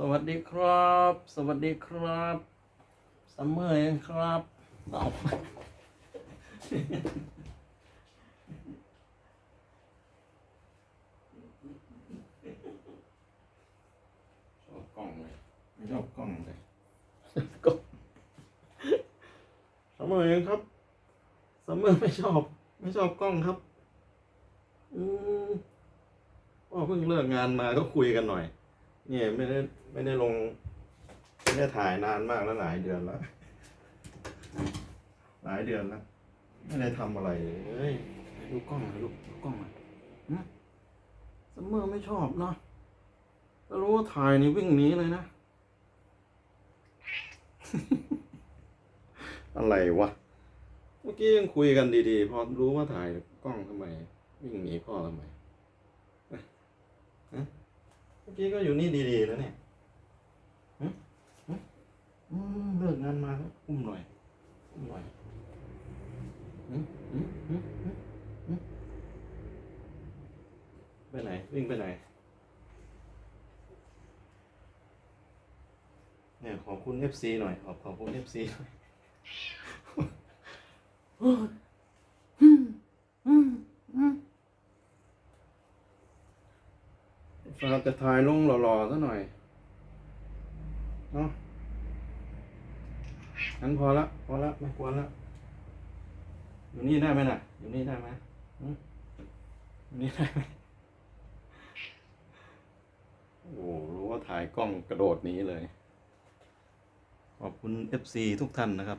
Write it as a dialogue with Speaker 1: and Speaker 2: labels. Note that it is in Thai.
Speaker 1: สวัสดีครับ สวัสดีครับซัมเมอร์เองครับเอาชอบกล้องเลยไม่ชอบกล้องเลยกล้องซัมเมอร์เองครับซัมเมอร์ไม่ชอบ ไม่ชอบกล้องครับ อืมพ่อเพิ่งเลิกงานมาก็คุยกันหน่อย เนี่ยไม่ได้ไม่ได้ลง ไม่ได้ถ่ายนานมากแล้วหลายเดือนแล้ว หลายเดือนแล้ว ไม่ได้ทำอะไรเลยดูกล้องหน่อยลูกดูกล้องหน่อยหึซัมเมอร์ไม่ชอบเนาะถ้ารู้ว่าถ่ายนี่วิ่งหนีเลยนะ อะไรวะ เมื่อกี้ยังคุยกันดีๆ พอรู้ว่าถ่ายกล้องทำไม วิ่งหนีพ่อทำไมฮะ มื่อกี้ก็อยู่นี่ดีๆแล้วเนี่ยฮะฮะอืมเลิกงานมาอุ้มหน่อย อุ้มหน่อยหึหึหึหึไปไหน วิ่งไปไหน เนี่ยขอบคุณ FC หน่อย ขอบขอบคุณ FC หน่อย ฝาจะถ่ายลงหล่อๆซะหน่อยเนาะงั้นพอละพอละไม่กวนละอยู่นี่ได้ไหมน่ะ อยู่นี่ได้ไหมหึอยู่นี่ได้ไหมโอ้โหรู้ว่าถ่ายกล้องกระโดดนี้เลย ขอบคุณ FC ทุกท่านนะครับ